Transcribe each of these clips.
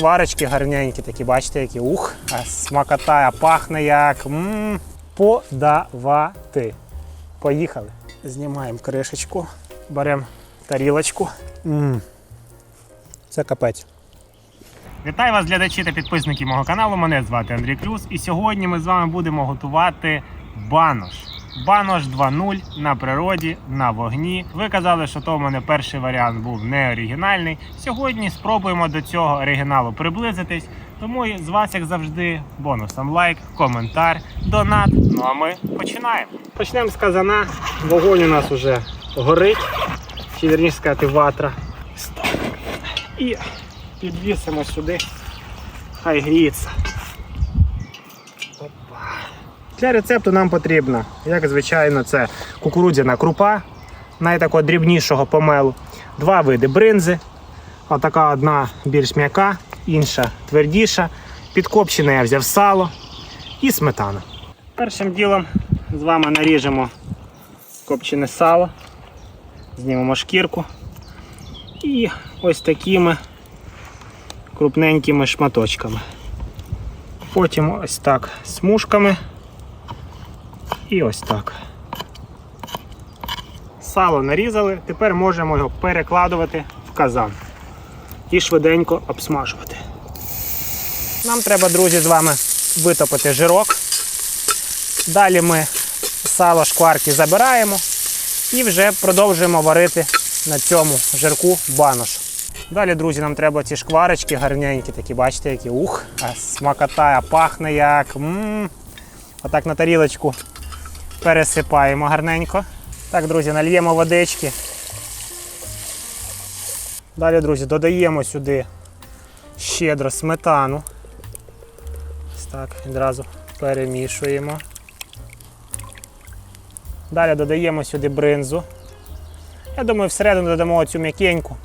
шкварочки гарненькі, такі, бачите, які ух, а смакота, а пахне як. м подавати. Поїхали. Знімаємо кришечку, беремо тарілочку. м Це капець. Вітаю вас, глядачі та підписники мого каналу. Мене звати Андрій Клюс. І сьогодні ми з вами будемо готувати банош. Банош 2.0 на природі, на вогні. Ви казали, що то в мене перший варіант був не оригінальний. Сьогодні спробуємо до цього оригіналу приблизитись. Тому з вас, як завжди, бонусом лайк, коментар, донат. Ну а ми починаємо. Почнемо з казана. Вогонь у нас уже горить, чи вірніше сказати, ватра. І підвісимо сюди. Хай гріється. Для рецепту нам потрібно, як звичайно, це кукурудзяна крупа найтакого дрібнішого помелу, два види бринзи. Отака одна більш м'яка, інша твердіша. Підкопчене я взяв сало і сметана. Першим ділом з вами наріжемо копчене сало, знімемо шкірку і ось такими крупненькими шматочками. Потім ось так смужками і ось так. Сало нарізали, тепер можемо його перекладувати в казан і швиденько обсмажувати. Нам треба, друзі, з вами витопити жирок. Далі ми сало шкварки забираємо і вже продовжуємо варити на цьому жирку банош. Далі, друзі, нам треба ці шкварочки гарненькі, такі, бачите, які ух, а смакота, пахне як. м Отак на тарілочку пересипаємо гарненько. Так, друзі, нальємо водички. Далі, друзі, додаємо сюди щедро сметану. Ось так, відразу перемішуємо. Далі додаємо сюди бринзу. Я думаю, всередину додамо оцю м'якеньку,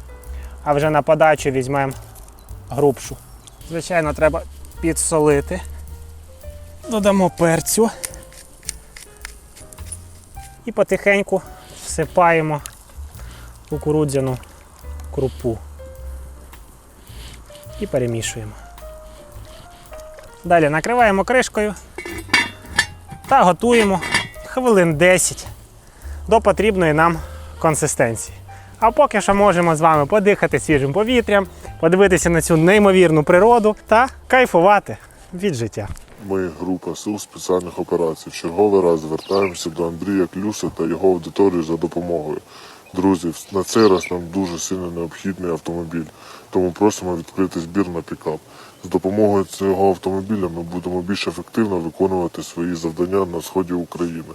а вже на подачу візьмемо грубшу. Звичайно, треба підсолити. Додамо перцю. І потихеньку всипаємо кукурудзяну крупу. І перемішуємо. Далі накриваємо кришкою та готуємо хвилин 10 до потрібної нам консистенції. А поки що можемо з вами подихати свіжим повітрям, подивитися на цю неймовірну природу та кайфувати від життя. Ми, група Сил спеціальних операцій, в черговий раз звертаємося до Андрія Клюса та його аудиторії за допомогою. Друзі, на цей раз нам дуже сильно необхідний автомобіль, тому просимо відкрити збір на пікап. З допомогою цього автомобіля ми будемо більш ефективно виконувати свої завдання на сході України.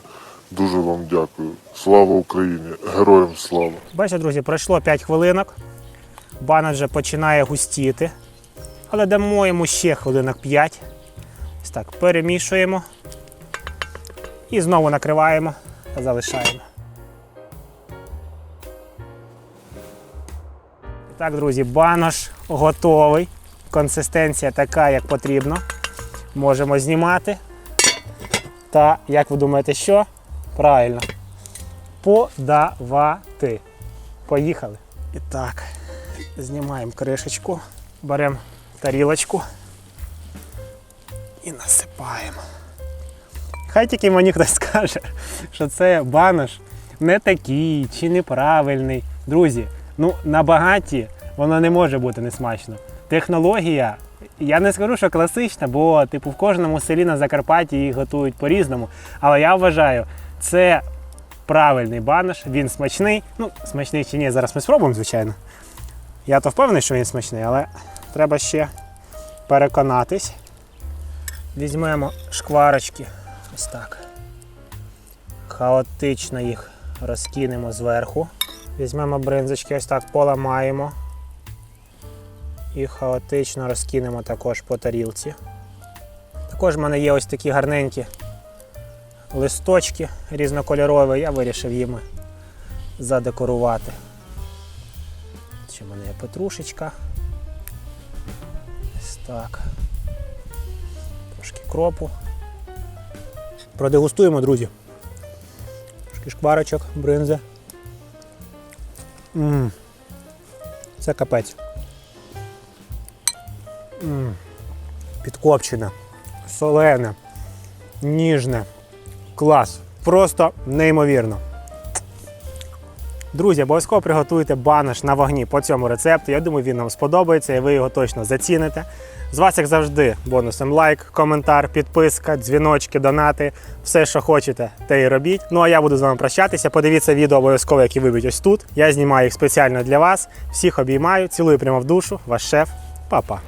Дуже вам дякую. Слава Україні! Героям слава! Бачите, друзі, пройшло 5 хвилинок. Банан вже починає густіти. Але дамо йому ще хвилинок 5. Ось так, перемішуємо. І знову накриваємо та залишаємо. І так, друзі, банош готовий. Консистенція така, як потрібно. Можемо знімати. Та, як ви думаєте, що? Правильно. Подавати. Поїхали. І так, знімаємо кришечку, беремо тарілочку Хай тільки мені хтось скаже, що це банош не такий чи неправильний. Друзі, ну на багаті воно не може бути несмачно. Технологія, я не скажу, що класична, бо типу в кожному селі на Закарпатті їх готують по-різному. Але я вважаю, це правильний банош, він смачний. Ну, смачний чи ні, зараз ми спробуємо, звичайно. Я то впевнений, що він смачний, але треба ще переконатись. Візьмемо шкварочки. Ось так. Хаотично їх розкинемо зверху. Візьмемо бринзочки, ось так поламаємо. І хаотично розкинемо також по тарілці. Також в мене є ось такі гарненькі листочки різнокольорові, я вирішив їми задекорувати. Ще в мене є петрушечка. Ось так. Трошки кропу. Продегустуємо, друзі. Трошки шкварочок, бринзи. Ммм. Це капець. М. Підкопчене, солене, ніжне. Клас. Просто неймовірно. Друзі, обов'язково приготуйте банаш на вогні по цьому рецепту. Я думаю, він вам сподобається і ви його точно заціните. З вас, як завжди, бонусом лайк, коментар, підписка, дзвіночки, донати, все, що хочете, те і робіть. Ну а я буду з вами прощатися. Подивіться відео обов'язково, які вибить ось тут. Я знімаю їх спеціально для вас. Всіх обіймаю, цілую прямо в душу. Ваш шеф, Па-па.